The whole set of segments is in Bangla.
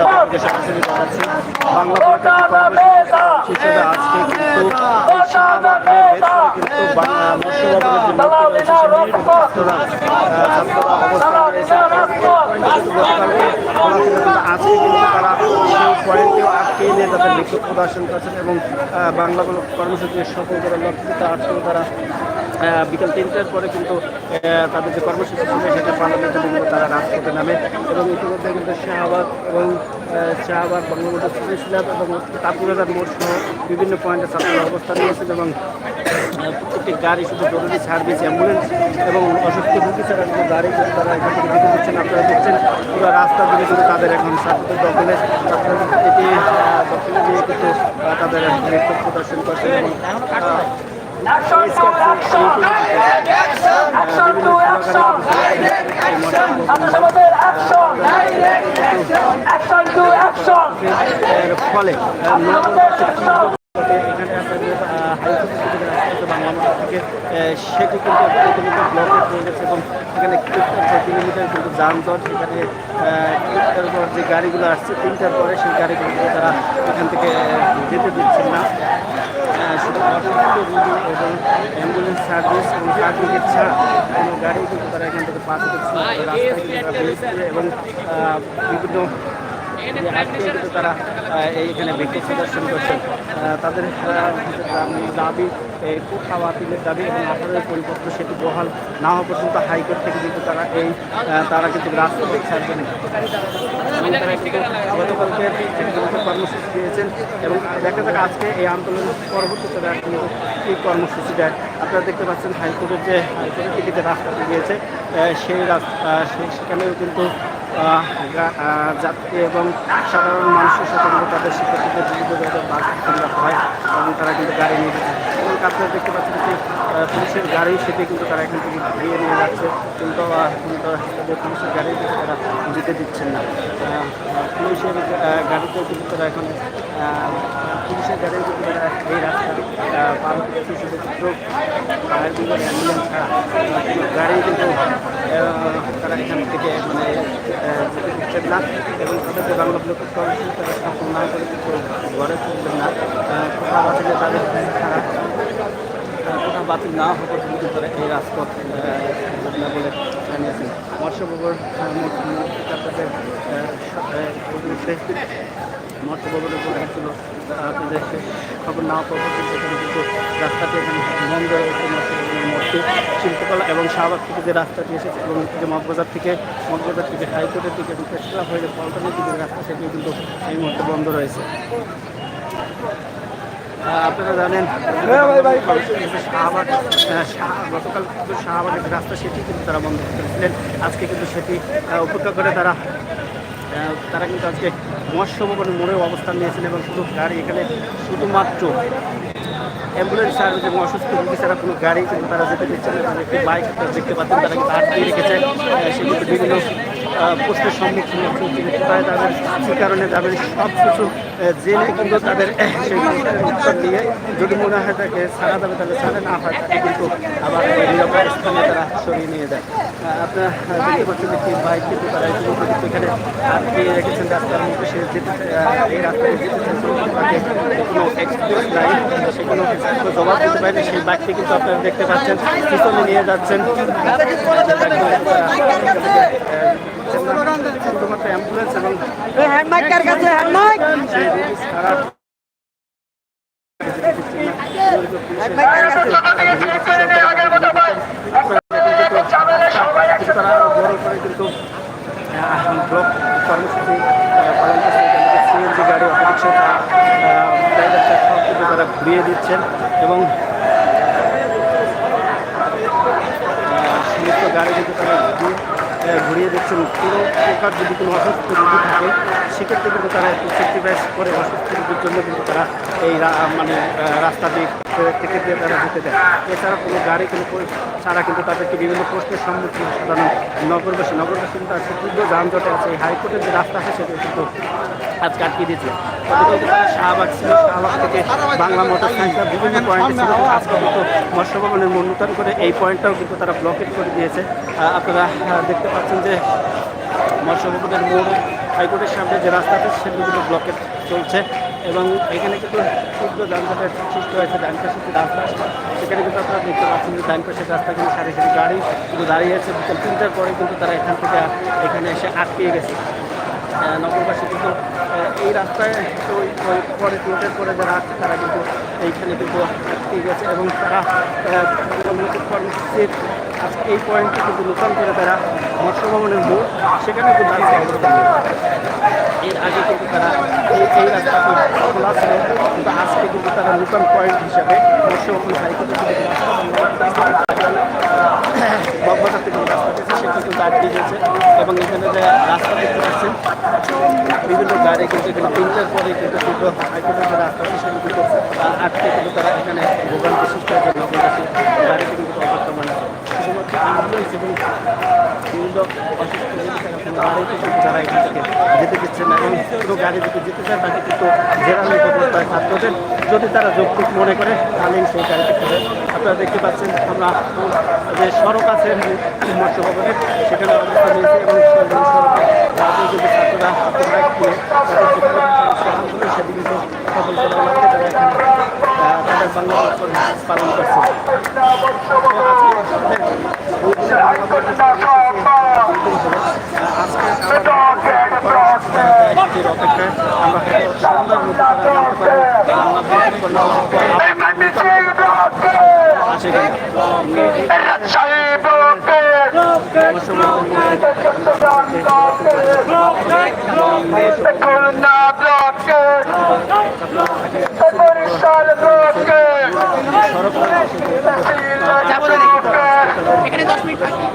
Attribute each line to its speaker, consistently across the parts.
Speaker 1: আপনাদের সাথে জানাচ্ছি বাংলা হিসেবে আজকে কিন্তু কিন্তু পয়েন্টে কিন্তু কিন্তু আজকে কিন্তু তারা সেই পয়েন্টেও আটকে নিয়ে প্রদর্শন করছেন এবং বাংলা কর্মসূচির আজকেও তারা বিকাল তিনটার পরে কিন্তু তাদের যে কর্মসূচি ছিল, সেটা পালনের জন্য কিন্তু তারা রাজপথে নামে এবং ইতিমধ্যে কিন্তু শাহবাগ এবং শাহবাগ, বঙ্গবন্ধু সুশীলাভ এবং তাপুরাদার মোড় সহ বিভিন্ন পয়েন্টে ছাত্ররা অবস্থান নিয়েছেন এবং প্রত্যেকটি গাড়ি শুধু জরুরি সার্ভিস অ্যাম্বুলেন্স এবং অসুস্থ রোগী ছাড়া কিন্তু গাড়ি কিন্তু তারা এখান থেকে দিতে দিচ্ছেন, আপনারা দেখছেন পুরো রাস্তা জুড়ে কিন্তু তাদের এখন ছাত্রদের দখলে কিন্তু এটি দখলে দিয়ে কিন্তু তাদের বিক্ষোভ প্রদর্শন করছেন এবং
Speaker 2: Action to action! Action to action! ছাত্রসমাজের action! Action to action!
Speaker 1: এর ফলে আহ, মূলত এখানে আপনাদের হাইকোর্ট বাংলা মোটর থেকে সেটি কিন্তু ইতিমধ্যে ব্লকে হয়ে গেছে এবং এখানে কিলোমিটার কিন্তু যানজট পর যে গাড়িগুলো আসছে, তিনটার পরে সেই গাড়িগুলো তারা এখান থেকে যেতে দিচ্ছেন না। শুধু এবং অ্যাম্বুলেন্স সার্ভিস এবং পাবলিকের ছাড়া কোনো গাড়ি কিন্তু তারা এখান থেকে পাস করছে রাস্তায় এবং বিভিন্ন কিন্তু তারা এইখানে বিক্ষোভ প্রদর্শন করছেন তাদের দাবি- এই কোঠা দাবি এবং আঠারোর পরিপত্র সেটি বহাল না হওয়া পর্যন্ত হাইকোর্ট থেকে কিন্তু তারা এই তারা কিন্তু রাজনৈতিক ছাড়বেন গতকালকে কর্মসূচি দিয়েছেন এবং দেখা যাক আজকে এই আন্দোলনের পরবর্তীতে তারা কিন্তু কর্মসূচি দেয়। আপনারা দেখতে পাচ্ছেন হাইকোর্টের যে হাইকোর্টের যে রাস্তাটি দিয়েছে সেই রাস্তা সেখানেও কিন্তু যাত্রী এবং সাধারণ মানুষের কিন্তু তাদের শিক্ষার্থীদের বিরুদ্ধে যাদের বাস রাখা হয় এবং তারা কিন্তু গাড়ি নিয়ে যাচ্ছে। এবং আপনারা দেখতে পাচ্ছেন যে পুলিশের গাড়ি সেটি কিন্তু তারা এখান থেকে ঘুরিয়ে নিয়ে যাচ্ছে কিন্তু যে পুলিশের গাড়ি কিন্তু তারা যেতে দিচ্ছেন না। পুলিশের আহ, গাড়িতেও কিন্তু তারা এখন পুলিশের গাড়িও কিন্তু তারা এই রাস্তা পার করছে শুধুমাত্র ফায়ার অ্যাম্বুলেন্স ছাড়া। গাড়ি কিন্তু আহ, তারা এখান থেকে মানে আহ, যেতে দিচ্ছেন না, এবং তাদেরকে বাংলা ব্লক স্থাপন না করে ঘরে ফিরবেন না কোথাও বাতিলে তাদের ছাড়া কোথাও বাতিল না হতে কিন্তু এই রাজপথ বলে জানিয়েছেন মৎস্যভবন আপনাদের মৎস্যভবনের উপর ছিল আপনাদের খবর না পাওয়া এখানে কিন্তু রাস্তাটি এখানে বন্ধ রয়েছে মৎস্যভবনের মধ্যে শিল্পকলা এবং শাহবাগ থেকে যে রাস্তাটি এসেছে এবং যে মগবাজার থেকে মগবাজার থেকে হাইকোর্টের দিকে এবং পেশরা হয়ে যে পল্টনের দিকে রাস্তা সেটি কিন্তু এই মুহূর্তে বন্ধ রয়েছে আপনারা জানেন শাহবাগ শাহ- গতকাল কিন্তু শাহবাগের রাস্তা সেটি কিন্তু তারা বন্ধ করেছিলেন আজকে কিন্তু সেটি উপেক্ষা করে তারা তারা কিন্তু আজকে মৎস্য ভবনের মোড়েও অবস্থান নিয়েছেন এবং শুধু গাড়ি এখানে শুধুমাত্র অ্যাম্বুলেন্স সার্ভিস এবং অসুস্থ রোগী ছাড়া কোনো গাড়ি কিন্তু তারা যেতে দিচ্ছে না একটি বাইক দেখতে পাচ্ছেন তারা কিন্তু আটকে রেখেছে। সে কিন্তু বিভিন্ন প্রশ্নের সম্মুখীন হচ্ছে তাদের কী কারণে তাদের সব কিছু জেনে কিন্তু তাদের সেই উত্তর দিয়ে যদি মনে হয় তাকে ছাড়া যাবে তাহলে ছাড়া না হয় তাকে কিন্তু আবার এই নিরাপদ স্থানে তারা সরিয়ে নিয়ে যায় আপনারা দেখতে পাচ্ছেন একটি বাইক কিন্তু তারা কিন্তু এখানে আটকে রেখেছেন রাস্তার মধ্যে সে যেতে এই রাস্তায় যেতে চাইছে তাকে কোনো এক্সপ্রেস নাই সে কোনো জবাব দিতে পারেনি সেই বাইকটি কিন্তু আপনারা দেখতে পাচ্ছেন পিছনে নিয়ে যাচ্ছেন শুধুমাত্র অ্যাম্বুলেন্স এবং
Speaker 3: হ্যান্ড কাছে হ্যান্ড মাইক
Speaker 1: সেই রোগী ছাড়া তারা বড় করে কিন্তু ব্লক কর্মসূচি পালন করছে সিএনজি গাড়ি অটোরিক্সা ড্রাইভার সব কিন্তু তারা ঘুরিয়ে দিচ্ছেন এবং সমস্ত গাড়ি কিন্তু তারা ঘুরিয়ে ঘুরিয়ে দিচ্ছেন কোনো প্রকার যদি কোনো অসুস্থ রোগী থাকে, সেক্ষেত্রে কিন্তু তারা একটু স্যাক্রিফাইস করে অসুস্থ রোগীর জন্য কিন্তু তারা এই মানে রাস্তা রাস্তাটি থেকে দিয়ে তারা যেতে দেয়। এছাড়া কোনো গাড়ি, কোনো ছাড়া কিন্তু তাদেরকে বিভিন্ন প্রশ্নের সম্মুখীন সাধারণ নগরবাসী নগরবাসী কিন্তু আজকে তীব্র যানজটে আছে। এই হাইকোর্টের যে রাস্তা আছে, সেটা কিন্তু আজকে আটকে দিয়েছে। শাহবাগ ছিল শাহবাগ থেকে বাংলা মোটর সাইকেল বিভিন্ন পয়েন্টে ছিল। আজকে কিন্তু মৎস্য ভবনের করে এই পয়েন্টটাও কিন্তু তারা ব্লকেট করে দিয়েছে। আপনারা দেখতে পাচ্ছেন যে মৎস্যভবনের মোড় হাইকোর্টের সামনে যে রাস্তা আছে সেগুলো কিন্তু ব্লকেট চলছে। এবং এখানে কিন্তু তীব্র যানজটের সৃষ্টি হয়েছে ডান পাশে যে রাস্তা সেখানে কিন্তু আপনারা দেখতে পাচ্ছেন যে ডান পাশের রাস্তা কিন্তু সারি সারি গাড়ি কিন্তু দাঁড়িয়ে আছে বিকেল তিনটার পরে কিন্তু তারা এখান থেকে এখানে এসে আটকে গেছে। নগরবাসী কিন্তু এই রাস্তায় ওই পরে তিনটার পরে যারা আছে তারা কিন্তু এইখানে কিন্তু আটকে গেছে এবং তারা কর্মসূচির আজকে এই পয়েন্টে কিন্তু নূতন করে তারা মৎস্য ভবনের মোড়, সেখানে কিন্তু অবস্থান এর আগে কিন্তু তারা এই এই রাস্তাটি কিন্তু আজকে কিন্তু তারা নূতন পয়েন্ট হিসাবে মৎস্য ভবন কিন্তু বকবাজার থেকে কিন্তু আটকে গেছে এবং এখানে যে রাস্তা দেখতে পাচ্ছেন, বিভিন্ন গাড়ি কিন্তু এখানে তিনটার পরে কিন্তু তীব্র হাইকোর্টের যে রাস্তা সেটি আটকে কিন্তু তারা এখানে ভোগান্তি সৃষ্টি হয়েছে নগরবাসী গাড়িতে কিন্তু অবর্তমান আছে শুধুমাত্র তারা যেতে দিচ্ছে না এবং কোনো গাড়ি যদি যেতে চায় তাকে কিন্তু ছাত্রদের যদি তারা যৌক্তিক মনে করে তাহলে সেই গাড়িতে করে আপনারা দেখতে পাচ্ছেন আমরা যে সড়ক আছে মৎস্য ভবনের সেখানে অবস্থান নিয়েছি এবং ছাত্ররা বাইক কিন্তু সফল এখানে আহ, তাদের পালন করছে। আজকে আমরা সুন্দর মতো জানতে পারব আছে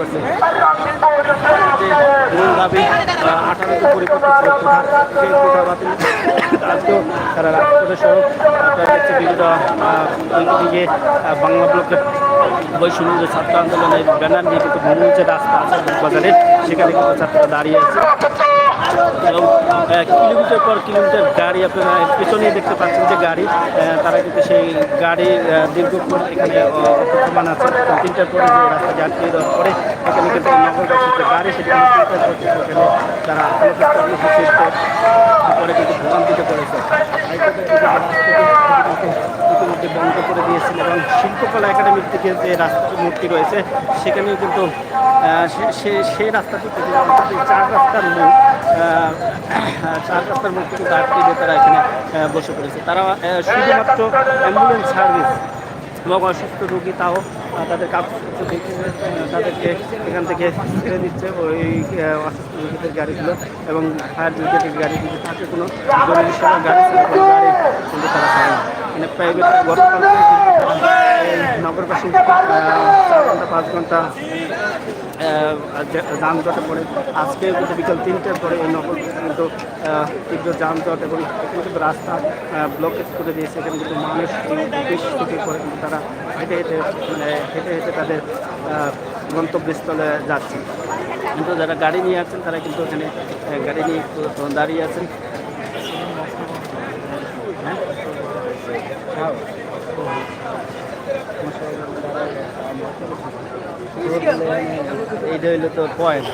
Speaker 1: মূল দাবি তারা রাজপথে আহ, দিকে বাংলা ব্লকের বৈষম্য ছাত্র আন্দোলনের ব্যানার নিয়ে কিন্তু মূল যে রাস্তা আছে বাজারে সেখানে কিন্তু ছাত্ররা দাঁড়িয়ে আছে এবং কিলোমিটার পর কিলোমিটার গাড়ি আপনারা পেছনে দেখতে পাচ্ছেন যে গাড়ি তারা কিন্তু সেই গাড়ি দীর্ঘক্ষণ এখানে অপেক্ষমান আছে। তিনটার পরে যে রাস্তা দেওয়ার পরে এখানে কিন্তু গাড়ি সেখানে তারা পরে কিন্তু ভোগান্তিতে পড়েছে ইতিমধ্যে বন্ধ করে দিয়েছেন এবং শিল্পকলা একাডেমির থেকে যে রাস্তাটি মূর্তি রয়েছে সেখানেও কিন্তু সেই রাস্তাটি চার রাস্তার আহ, চার রাস্তার কিন্তু আটকে দিয়ে তারা এখানে বসে পড়েছে। তারা শুধুমাত্র অ্যাম্বুলেন্স সার্ভিস এবং অসুস্থ রোগী তাও তাদের দেখে তাদেরকে এখান থেকে ছেড়ে দিচ্ছে ওই অসুস্থ রোগীদের গাড়িগুলো এবং ফায়ার ব্রিগেডের গাড়ি কিন্তু তাকে কোনো জরুরি সেবা গাড়ি গাড়ি কিন্তু তারা পায় না। মানে প্রাইভেট গতকাল থেকে নগরবাসী চার ঘণ্টা, পাঁচ ঘণ্টা যানজটে পড়ে। আজকে কিন্তু বিকাল তিনটার পরে এই নগর কিন্তু তীব্র যানজট এবং কিন্তু রাস্তা ব্লকেজ করে দিয়েছে। এখানে কিন্তু মানুষ বেশ থেকে করে কিন্তু তারা হেঁটে হেঁটে মানে হেঁটে হেঁটে তাদের গন্তব্যস্থলে যাচ্ছে। কিন্তু যারা গাড়ি নিয়ে আছেন, তারা কিন্তু এখানে গাড়ি নিয়ে দাঁড়িয়ে আছেন। হ্যাঁ? এইটা হইল তো পয়েন্ট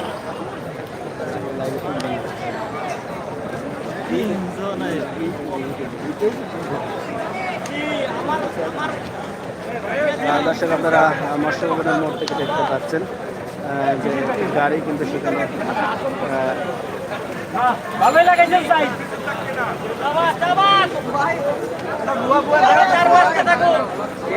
Speaker 1: দর্শক আপনারা মৎস্যভবনের মোড় থেকে দেখতে পাচ্ছেন যে গাড়ি কিন্তু সেখানে কি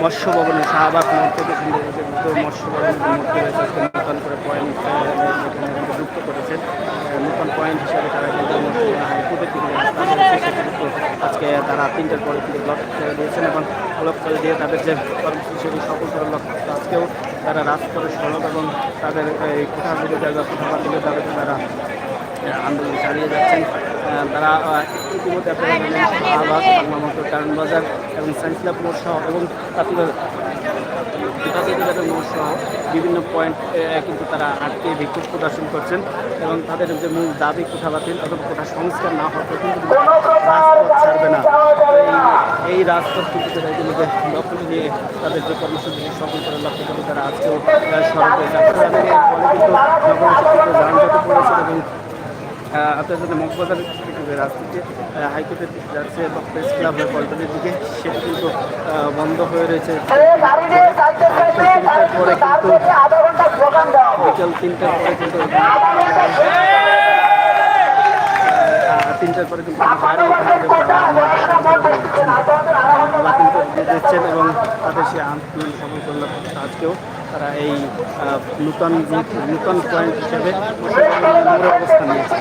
Speaker 1: মৎস্য ভবনে শাহবাগ মোড় থেকে মৎস্য ভবনের নূতন করে পয়েন্ট যুক্ত করেছেন। নতুন পয়েন্ট হিসাবে তারা কিন্তু আজকে তারা তিনটার পরে কিন্তু ব্লক দিয়েছেন এবং ব্লক করে দিয়ে তাদের যে কর্মসূচি সফল করার লক্ষ্যে আজকেও তারা রাজপথের সড়ক এবং তাদের এই কোঠাগুলি জায়গা কোঠা বিরোধী তাদেরকে তারা আন্দোলন চালিয়ে যাচ্ছেন। তারা ইতিমধ্যে আপনারা জানেন, শাহবাগ বাংলামন্ত্র কারণ বাজার এবং সায়েন্স ল্যাব মোড় সহ এবং মোড় সহ বিভিন্ন পয়েন্ট কিন্তু তারা আটকে বিক্ষোভ প্রদর্শন করছেন। এবং তাদের যে মূল দাবি কোঠা বাতিল অথবা কোঠা সংস্কার না হওয়া পর্যন্ত রাজপথ ছাড়বে না। এই- রাজপথ কিন্তু তারা এগুলোকে লক্ষ্য নিয়ে তাদের যে কর্মসূচি সফল করার লক্ষ্য করে তারা আজকেও সড়কে যাত্রা এর ফলে কিন্তু নগরের যানজট পড়েছে এবং আপনার যদি মগবাজার থেকে যে রাস্তাটি হাইকোর্টের দিকে যাচ্ছে বা প্রেস ক্লাব হয়ে পল্টনের দিকে সেটি কিন্তু বন্ধ হয়ে রয়েছে। পরে কিন্তু বিকেল তিনটার পরে কিন্তু তিনটার পরে কিন্তু এবং তাদের সেই আন্দোলন করল আজকেও। তারা এই নূতন নূতন পয়েন্ট হিসেবে অবস্থান নিয়েছে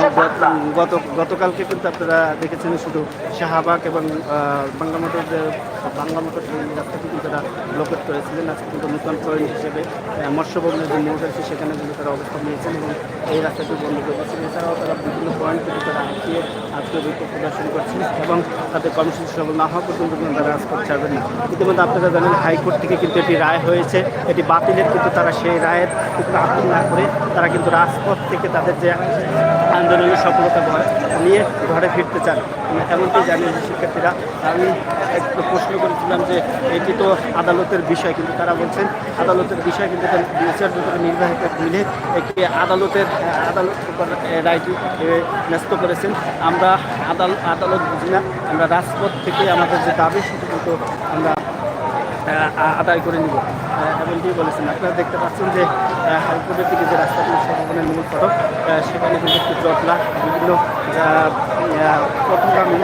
Speaker 1: গত- গত গতকালকে কিন্তু আপনারা দেখেছেন শুধু শাহবাগ এবং বাংলা মোটর যে বাংলা মোটর রাস্তাটি কিন্তু তারা ব্লকেট করেছিলেন। আজকে কিন্তু নূতন পয়েন্ট হিসেবে আহ, মৎস্য ভবনের যে মোড় আছে সেখানে কিন্তু তারা অবস্থান নিয়েছেন এবং এই রাস্তাটি বন্ধ করে দিয়েছেন। এছাড়াও তারা বিভিন্ন পয়েন্ট কিন্তু তারা আঁকিয়ে আজকে বিক্ষোভ প্রদর্শন করছেন এবং তাদের কর্মসূচি সফল না হওয়া পর্যন্ত কিন্তু তারা রাজপথ ছাড়বেন না। ইতিমধ্যে আপনারা জানেন হাইকোর্ট থেকে কিন্তু এটি রায় হয়েছে। এটি বাতিলের কিন্তু তারা সেই রায়ের কিন্তু আপিল না করে তারা কিন্তু রাজপথ থেকে তাদের যে আন্দোলনের সফলতা নিয়ে ঘরে ফিরতে চান। এমনটি যে শিক্ষার্থীরা। আমি একটু প্রশ্ন করেছিলাম যে এটি তো আদালতের বিষয়, কিন্তু তারা বলছেন আদালতের বিষয় কিন্তু বিচার দুটো নির্বাহী মিলে একটি আদালতের, আদালত রায়টি ন্যস্ত করেছেন। আমরা আদালত আদালত বুঝি না। আমরা রাজপথ থেকে আমাদের যে দাবি, সেটি কিন্তু আমরা আদায় করে নিব। এমনটি বলেছেন। আপনারা দেখতে পাচ্ছেন যে হাইকোর্টের দিকে যে রাস্তাগুলো সমাধানের মূল ফটক সেখানে কিন্তু একটি জটলা, বিভিন্ন পথগামী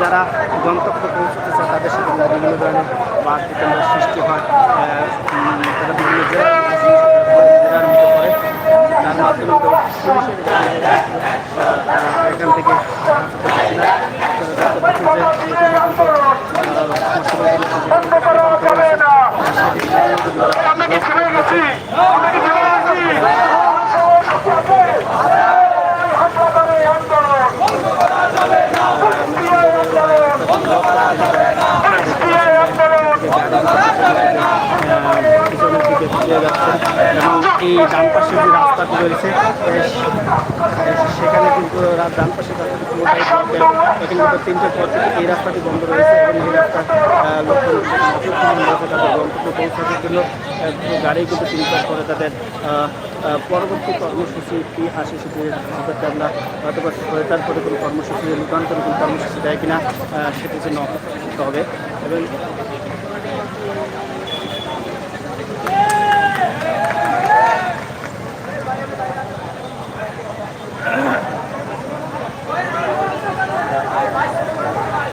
Speaker 1: যারা গন্তব্য পৌঁছতে চায় তাদের সাথে বিভিন্ন ধরনের বাদ বিতরণ সৃষ্টি হয়। তারা বিভিন্ন জেলার মধ্যে তার মাধ্যমে এখান থেকে বাঁচাতে পারছি না। আপনারা দেখতে পাচ্ছেন যে এবং এই ডান পাশে যে রাস্তাটি রয়েছে সেখানে কিন্তু ডান পাশে রাস্তাটি পুরোটাই বন্ধ। এখানে কিন্তু তিনটে পর থেকে এই রাস্তাটি বন্ধ রয়েছে এবং এই রাস্তা গাড়ি কিন্তু তিনটার পরে তাদের পরবর্তী কর্মসূচি কী আসে সেটি আমরা হয়তো বা তারপরে কোনো কর্মসূচি নূতন কর্মসূচি দেয় কিনা সেটির জন্য অপেক্ষা হবে এবং